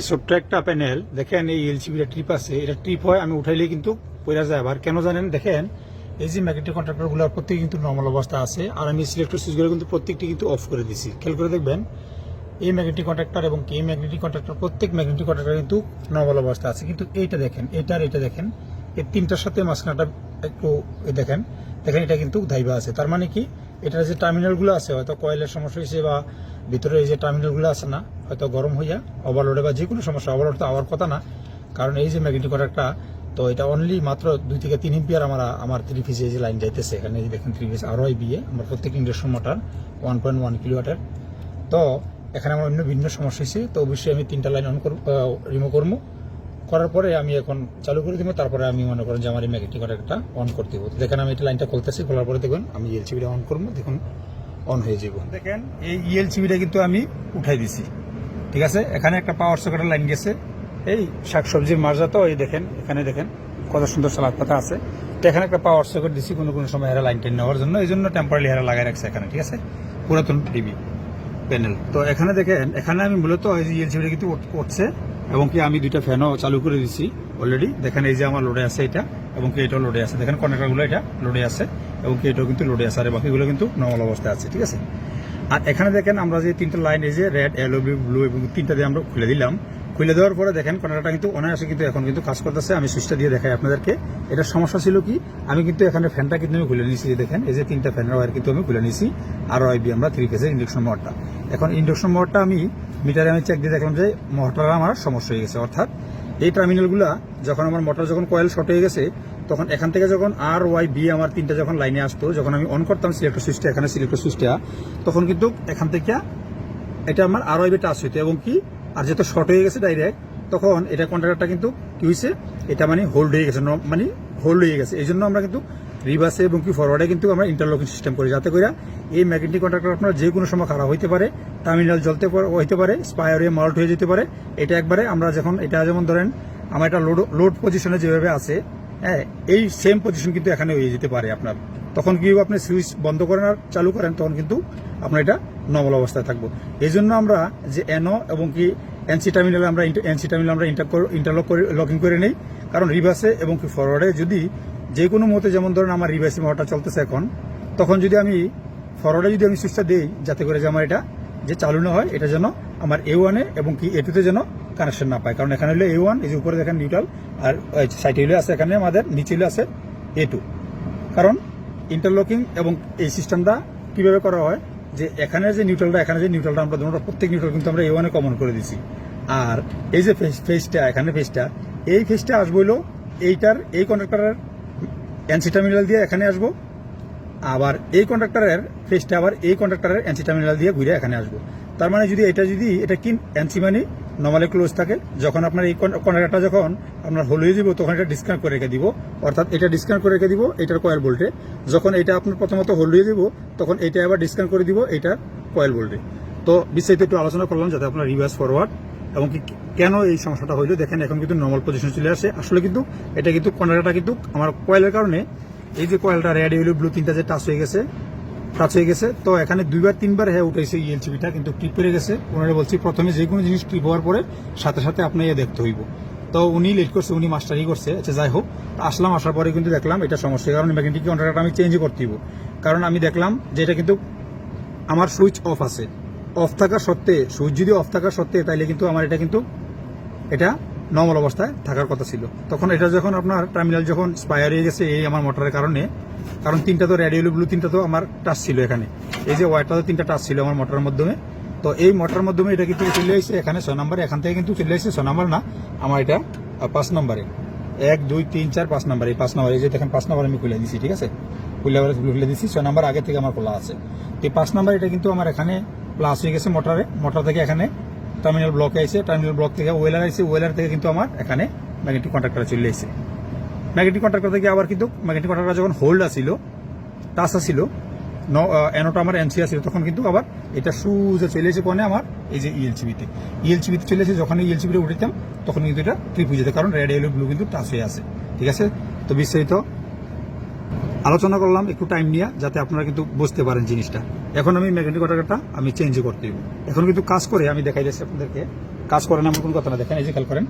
যে ছোট্ট একটা প্যানেল দেখেন এই এলসিবিটা ট্রিপ আছে, এটা ট্রিপ হয়, আমি উঠাইলে কিন্তু পয়রা যায়। আবার কেন জানেন, দেখেন, এই যে ম্যাগনেটিক কন্ট্রাক্টরগুলো প্রত্যেকে কিন্তু নর্মাল অবস্থা আছে, আর আমি সিলেক্টর সুইচগুলো কিন্তু প্রত্যেকটি কিন্তু অফ করে দিছি। খেয়াল করে দেখবেন, এই ম্যাগনেটিক কন্ট্রাক্টর এবং এই ম্যাগনেটিক কন্ট্রাক্টর প্রত্যেক ম্যাগনেটিক কন্ট্রাক্টর কিন্তু নর্মাল অবস্থা আছে। কিন্তু এইটা দেখেন এইটার এটা দেখেন, এই তিনটার সাথে মাঝখানটা একটু দেখেন। দেখেন, এটা কিন্তু ধাইবা আছে। তার মানে কি? এটার যে টার্মিনালগুলো আছে, হয়তো কয়েলের সমস্যা হয়েছে বা ভিতরে এই যে টার্মিনালগুলো আছে না, হয়তো গরম হইয়া ওভারলোডে বা যে কোনো সমস্যা ওভারলোড তো আওয়ার কথা না। কারণ এই যে ম্যাগনেটিক কন্ট্রাক্টটা তো এটা অনলি মাত্র দুই থেকে তিন এম্পিয়ার আমার আমার থ্রি পিসে যে লাইন যাইতেছে, এখানে দেখেন থ্রি পিস আরও বিয়ে আমার প্রত্যেক induction motor one point one কিলোওয়াটের তো এখানে আমার অন্য ভিন্ন সমস্যা হয়েছে তো অবশ্যই আমি তিনটা লাইন অন করব রিমুভ করব। করার পরে আমি এখন চালু করে দিব, তারপরে আমি মনে করেন যে আমার এই ম্যাগনেটিক কন্ট্রাক্টটা অন করতে হবে দেখেন আমি এটা লাইনটা খুলতেছি, খোলার পরে দেখবেন আমি এলসিবিটা অন করব, দেখুন অন হয়ে যাব দেখেন, এই ইএলসিবিটা কিন্তু আমি উঠাই দিছি। ঠিক আছে? এখানে একটা পাওয়ার সকেটের লাইন গেছে। এই শাকসবজির মার্জা তো, এই দেখেন, এখানে দেখেন, কত সুন্দর সালাদ পাতা আছে। তো এখানে একটা পাওয়ার সকেট দিছি, কোনো কোনো সময় এরা লাইন টেন নেওয়ার জন্য, এই জন্য টেম্পোরারি হেরা লাগাই রাখছে এখানে, ঠিক আছে? পুরাতন টিভি প্যানেল তো এখানে দেখেন, এখানে আমি মূলত এই যে এলসিবিটা কিন্তু উঠ- উঠছে এবং কি আমি দুইটা ফ্যানও চালু করে দিছি অলরেডি দেখেন এই যে আমার লোডে আছে এটা, এবং কি এটাও লোডে আছে। দেখেন কন্ট্রাক্টরগুলো এটা লোডে আছে, এবং কি এটাও কিন্তু লোডে আছে, আর বাকিগুলো কিন্তু নর্মাল অবস্থায় আছে, ঠিক আছে? আর এখানে দেখেন আমরা যে তিনটা লাইন এই যে রেড ইয়েলো ব্লু এবং তিনটা দিয়ে আমরা খুলে দিলাম। খুলে দেওয়ার পরে দেখেন কন্ট্রাক্টরটা কিন্তু অনায়াসে কিন্তু এখন কিন্তু কাজ করতেছে। আমি সুইচটা দিয়ে দেখাই আপনাদেরকে। এটা সমস্যা ছিল কি? আমি কিন্তু এখানে ফ্যানটা কিন্তু আমি খুলে নিয়েছি, দেখেন। এই যে তিনটা ফ্যানের ওয়ার কিন্তু আমি খুলে নিয়েছি। আর আইবি আমরা থ্রি ফেজের ইন্ডাকশন মোটরটা এখন ইন্ডাকশন মোটরটা আমি মিটারে আমি চেক দিয়ে দেখলাম যে মোটর আমার সমস্যা হয়ে গেছে। অর্থাৎ এই টার্মিনালগুলা যখন আমার মোটর যখন কয়েল শর্ট হয়ে গেছে, তখন এখান থেকে যখন আর ওয়াই বি আমার তিনটা যখন লাইনে আসতো, যখন আমি অন করতাম সিলেক্টর সুইচটা এখানে সিলেক্টর সুইচটা তখন কিন্তু এখান থেকে এটা আমার আর ওয়াই বি টাচ হইতো এবং কি, আর যেহেতু শর্ট হয়ে গেছে ডাইরেক্ট তখন এটা কন্ট্রাক্টরটা কিন্তু কি হয়েছে এটা মানে হোল্ড হয়ে গেছে মানে হোল্ড হয়ে গেছে। এই জন্য আমরা কিন্তু রিভার্সে এবং কি ফরওয়ার্ডে কিন্তু আমরা ইন্টারলকিং সিস্টেম করি। যাতে করে এই ম্যাগনেটিক কন্ট্রাক্টর আপনার যে কোনো সময় খারাপ হইতে পারে টার্মিনাল জ্বলতে হইতে পারে স্পায়ারে মাল্ট হয়ে যেতে পারে। এটা একবারে আমরা যখন, এটা যেমন ধরেন, আমার এটা লোড লোড পজিশনে যেভাবে আছে হ্যাঁ এই সেম পজিশন কিন্তু এখানে হয়ে যেতে পারে আপনার। তখন কি আপনি সুইচ বন্ধ করেন আর চালু করেন, তখন কিন্তু আপনার এটা নর্মাল অবস্থায় থাকব। এই জন্য আমরা যে এনও এবং কি এনসি টার্মিনালে আমরা এনসি টার্মিনাল আমরা ইন্টারলক করে লকিং করে নেই। কারণ রিভার্সে এবং কি ফরওয়ার্ডে যদি যে কোনো মতে যেমন ধরেন আমার রিভার্সে মোটরটা চলতেছে এখন, তখন যদি আমি ফরওয়ার্ডে যদি আমি সুইচটা দিই, যাতে করে যে আমার এটা যে চালু না হয়, এটা যেন আমার এ ওয়ানে এবং কি এ টুতে যেন কানেকশন না পায়। কারণ এখানে হলো এ ওয়ান এই যে উপরে দেখেন নিউট্রাল আর সাইডে হলে আছে এখানে আমাদের, নিচে হলে আছে এ টু কারণ ইন্টারলকিং এবং এই সিস্টেমটা কীভাবে করা হয়, যে এখানে যে নিউট্রালটা এখানে যে নিউট্রালটা আমরা দুটো, প্রত্যেক নিউট্রাল কিন্তু আমরা এ ওয়ানে কমন করে দিছি। আর এই যে ফেস ফেসটা এখানে ফেসটা এই ফেসটা আসব হলো এইটার, এই কন্ট্রাক্টরের এনসি টার্মিনাল দিয়ে এখানে আসব। আবার এই কন্ট্রাক্টরের ফেসটা আবার এই কন্ট্রাক্টরের এনসি টার্মিনাল দিয়ে ঘুরে এখানে আসব। তার মানে যদি এটা যদি, এটা কি এনসি মানে? নর্মালি ক্লোজ থাকে। যখন আপনার এই কন্ট্রাক্টরটা যখন আপনার হোল হয়ে যাব, তখন এটা ডিসকানেক্ট করে রেখে দিব। অর্থাৎ এটা ডিসকানেক্ট করে রেখে দিব, এটার কয়েল বোল্টে যখন এটা আপনার প্রথমত হোল্ড হয়ে যাব, তখন এটা আবার ডিসকানেক্ট করে দিব এটা কয়েল বোল্টে তো বিস্তারিত একটু আলোচনা করলাম, যাতে আপনার রিভার্স ফরওয়ার্ড এবং কি কেন এই সমস্যাটা হইল? দেখেন, এখন কিন্তু নর্মাল পজিশন চলে আসে। আসলে কিন্তু এটা কিন্তু কন্ট্রাক্টরটা কিন্তু আমার কয়েলের কারণে এই যে কয়েলটা রেড ইউলো ব্লু তিনটা যে টাচ হয়ে গেছে টাচ হয়ে গেছে। তো এখানে দুইবার, তিনবার হ্যাঁ উঠেছে ইএলসিবিটা কিন্তু ট্রিপ পেরে গেছে। ওনারা বলছি, প্রথমে যে কোনো জিনিস ট্রিপ হওয়ার পরে সাথে সাথে আপনি ইয়ে দেখতে হইব। তো উনি লেট করছে, উনি মাস্টারই করছে। আচ্ছা যাই হোক, আসলাম, আসার পরে কিন্তু দেখলাম এটা সমস্যা কারণ ম্যাগনেটিক কন্ট্রাক্টর আমি চেঞ্জ করতে হইব। কারণ আমি দেখলাম যে এটা কিন্তু আমার সুইচ অফ আছে। অফ থাকা সত্ত্বে সুইচ যদি অফ থাকা সত্ত্বে, তাইলে কিন্তু আমার এটা কিন্তু এটা নর্মাল অবস্থায় থাকার কথা ছিল। তখন এটা যখন আপনার টার্মিনাল যখন স্পায়ার হয়ে গেছে এই আমার মোটরের কারণে, কারণ তিনটা তো রেডিওল ব্লু তিনটা তো আমার টাচ ছিল এখানে। এই যে ওয়ারটা তো তিনটা টাচ ছিল আমার মোটরের মাধ্যমে। তো এই মোটরের মাধ্যমে এটা কিন্তু চলে আসছে এখানে ছয় নম্বরে এখান থেকে কিন্তু চলে আসছে ছয় নম্বর না, আমার এটা পাঁচ নম্বরে এক, দুই, তিন, চার, পাঁচ নম্বর এই পাঁচ নম্বর এই যে দেখেন পাঁচ নম্বর আমি খুলে দিছি, ঠিক আছে? খুলে আবার খুলে দিছি, ছয় নম্বর আগে থেকে আমার খোলা আছে। তো এই পাঁচ নম্বর এটা কিন্তু আমার এখানে প্লাস হয়ে গেছে মোটরে মোটর থেকে এখানে টার্মিনাল ব্লকে আইছে টার্মিনাল ব্লক থেকে ওয়েলার আইছে ওয়েলার থেকে কিন্তু আমার এখানে ম্যাগনেটিক কন্ট্রাক্টর চলে এসেছে। ম্যাগনেটিক কন্ট্রাক্টর থেকে আবার কিন্তু ম্যাগনেটিক কন্ট্রাক্টর যখন হোল্ড আসিল টাস আসিল ন এনোটা আমার এনসি আসিল তখন কিন্তু আবার এটা সুজে চলে এসে কোনে আমার এই যে E ইএলসিবিতে ইএলসিবিতে চলে এসে যখন ইএলসিবিতে উঠেতাম তখন কিন্তু এটা ট্রিপ হয়ে যেত কারণ রেড ইয়েলো ব্লু কিন্তু টাচ হয়ে আছে। ঠিক আছে? তো বিস্তারিত আলোচনা করলাম, একটু টাইম নিয়ে, যাতে আপনারা কিন্তু বুঝতে পারেন জিনিসটা। এখন আমি ম্যাগনেটিক কন্ট্রাক্টরটা আমি চেঞ্জ করতে দিব এখন কিন্তু কাজ করে আমি দেখাই যাচ্ছি আপনাদেরকে। কাজ করেন এমন কোনো কথা না, দেখেন এই যে খেয়াল করেন।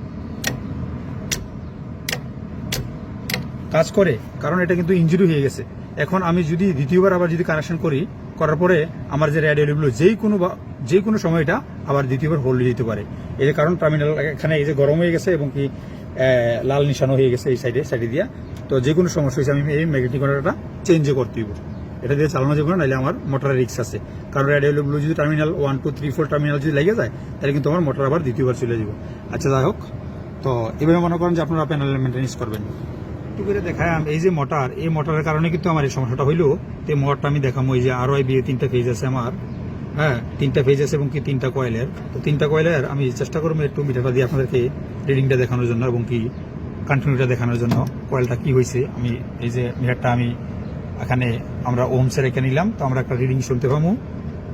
কাজ করে, কারণ এটা কিন্তু ইঞ্জুরি হয়ে গেছে। এখন আমি যদি দ্বিতীয়বার আবার যদি কানেকশন করি, করার পরে আমার যে রেডিওগুলো যেই কোনো যে কোনো সময় এটা আবার দ্বিতীয়বার হোল্ড দিতে পারে। যে কারণ টার্মিনাল এখানে এই যে গরম হয়ে গেছে এবং কি লাল নিশানো হয়ে গেছে এই সাইডে সাইডে দিয়া। তো যে কোনো সমস্যা হয়েছে, আমি এই ম্যাগনেটিক কন্ট্রাক্টরটা চেঞ্জ করতে দিব এটা দিয়ে চালানো যাবে না নাহলে আমার মোটরের রিক্স আছে। কারণ ব্লু যদি terminal one two three four terminal যদি লেগে যায়, তাহলে কিন্তু আমার মোটর আবার দ্বিতীয়বার চলে যাব আচ্ছা যাই হোক। তো এভাবে মনে করেন যে আপনারা প্যানেল মেনটেন্স করবেন। একটু করে দেখায় এই যে মোটর এই মোটরের কারণে কিন্তু আমার এই সমস্যাটা হইল। এই মোটরটা আমি দেখাবো এই যে আরও আই বিয়ে তিনটা ফেজ আছে আমার। হ্যাঁ তিনটা ফেজ আছে এবং কি তিনটা কয়েলের। তো তিনটা কয়েলের আমি চেষ্টা করব একটু মিটারটা দিয়ে আপনাদেরকে রিডিংটা দেখানোর জন্য এবং কি কন্টিনিউটা দেখানোর জন্য কয়েলটা কি হয়েছে। আমি এই যে মিটারটা আমি এখানে আমরা ওমসের রেখে নিলাম, তো আমরা একটা রিডিং শুনতে পাবো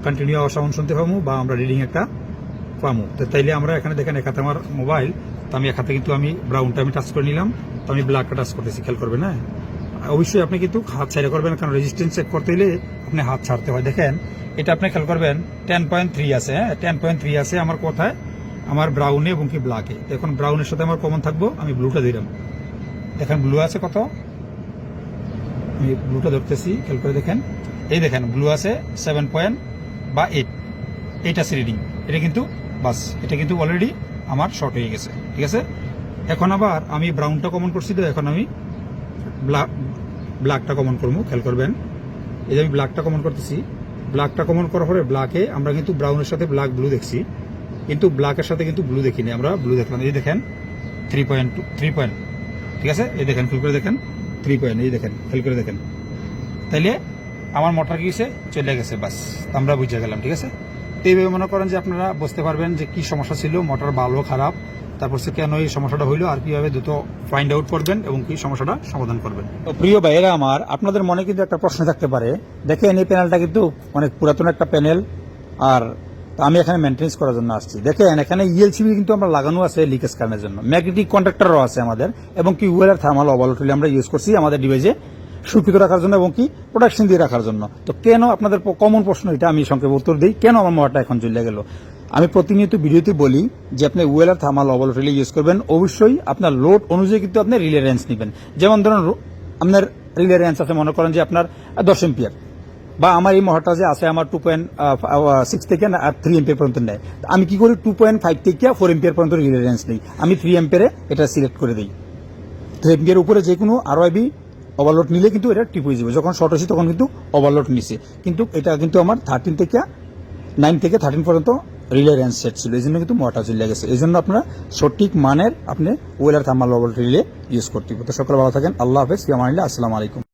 কন্টিনিউ সাউন্ড শুনতে পাবো বা আমরা রিডিং একটা পাবো তো তাইলে আমরা এখানে দেখেন এক হাতে আমার মোবাইল তো আমি এক হাতে কিন্তু আমি ব্রাউনটা আমি টাচ করে নিলাম, তো আমি ব্ল্যাকটা টাচ করতেছি, খেয়াল করবেন হ্যাঁ? অবশ্যই আপনি কিন্তু হাত ছাড়া করবেন, কারণ রেজিস্ট্যান্স চেক করতে হলে আপনি হাত ছাড়তে হয়। দেখেন, এটা আপনি খেয়াল করবেন টেন পয়েন্ট থ্রি আছে হ্যাঁ? টেন পয়েন্ট থ্রি আছে আমার কোথায়? আমার ব্রাউনে এবং কি ব্ল্যাকে এখন ব্রাউনের সাথে আমার কমন থাকব, আমি ব্লুটা দিলাম। দেখেন ব্লু আছে কত? আমি ব্লুটা ধরতেছি, খেয়াল করে দেখেন। এই দেখেন ব্লু আছে সেভেন পয়েন্ট বা এইট এইট আছে রিডিং এটা কিন্তু বাস, এটা কিন্তু অলরেডি আমার শর্ট হয়ে গেছে, ঠিক আছে? এখন আবার আমি ব্রাউনটা কমন করছি তো, এখন আমি ব্ল্যাকটা কমন করব খেয়াল করবেন। এই যে আমি ব্ল্যাকটা কমন করতেছি ব্ল্যাকটা কমন করার পরে ব্ল্যাকে আমরা কিন্তু ব্রাউনের সাথে ব্ল্যাক ব্লু দেখছি। কিন্তু ব্ল্যাকের সাথে কিন্তু ব্লু দেখিনি, আমরা ব্লু দেখলাম। এই দেখেন three point two three point ঠিক আছে? এই দেখেন খেয়াল করে দেখেন থ্রি পয়েন্ট এই দেখেন, খেয়াল করে দেখেন। তাইলে আমার মোটর গিয়েছে চলে গেছে, বাস। আমরা বুঝে গেলাম, ঠিক আছে? তো এইভাবে মনে করেন যে আপনারা বুঝতে পারবেন যে কি সমস্যা ছিল মোটর ভালো খারাপ। তারপর সে কেন এই সমস্যাটা হইল আর কীভাবে দ্রুত ফাইন্ড আউট করবেন এবং কি সমস্যাটা সমাধান করবেন? তো প্রিয় ভাইয়েরা আমার, আপনাদের মনে কিন্তু একটা প্রশ্ন থাকতে পারে। দেখেন, এই প্যানেলটা কিন্তু অনেক পুরাতন একটা প্যানেল আর আমি এখানে মেনটেন্স করার জন্য আসছি। দেখেন, এখানে ইএলসিবি কিন্তু আমরা লাগানো আছে লিকেজ কারণের জন্য। ম্যাগনেটিক কন্ট্রাক্টরও আছে আমাদের, এবং কি আর থার্মাল অবলটলি আমরা ইউজ করছি আমাদের ডিভাইসে সুরক্ষিত রাখার জন্য এবং কি প্রোটেকশন দিয়ে রাখার জন্য। তো কেন আপনাদের কমন প্রশ্ন এটা আমি সংক্ষেপে উত্তর দিই, কেন আমার মোবাইলটা এখন চলে গেল? আমি প্রতিনিয়ত ভিডিওতে বলি যে আপনি ওয়েল আর থার্মাল অবল রিলে ইউজ করবেন। অবশ্যই আপনার লোড অনুযায়ী কিন্তু আপনি রিলে রেঞ্জ নেবেন। যেমন ধরুন আপনার রিলে রেঞ্জ আছে, মনে করেন যে আপনার দশ এম্পিয়ার। বা আমার এই মোটরটা যে আছে, আমার টু পয়েন্ট সিক্স থেকে থ্রি এম্পিয়ার পর্যন্ত নেয়। আমি কি করি টু পয়েন্ট ফাইভ থেকে ফোর এম্পিয়ার পর্যন্ত রিলে রেঞ্জ নেই। আমি থ্রি এম্পিয়ারে এটা সিলেক্ট করে দিই। থ্রি এম্পিয়ার উপরে যে কোনো আরও আইবি ওভারলোড নিলে কিন্তু এটা টিপ হয়ে যাবে যখন শর্ট হয়েছে, তখন কিন্তু ওভারলোড নিছে। কিন্তু এটা কিন্তু আমার থার্টিন থেকে নাইন থেকে থার্টিন পর্যন্ত রিলে রেঞ্জ সেট ছিল এই জন্য কিন্তু মোটা চলে গেছে এই জন্য আপনারা সঠিক মানের আপনি ওয়েলার থার্মাল রিলে ইউজ করতে হবে তো সকলে ভালো থাকেন। আল্লাহ হাফেজ। আসসালামু আলাইকুম।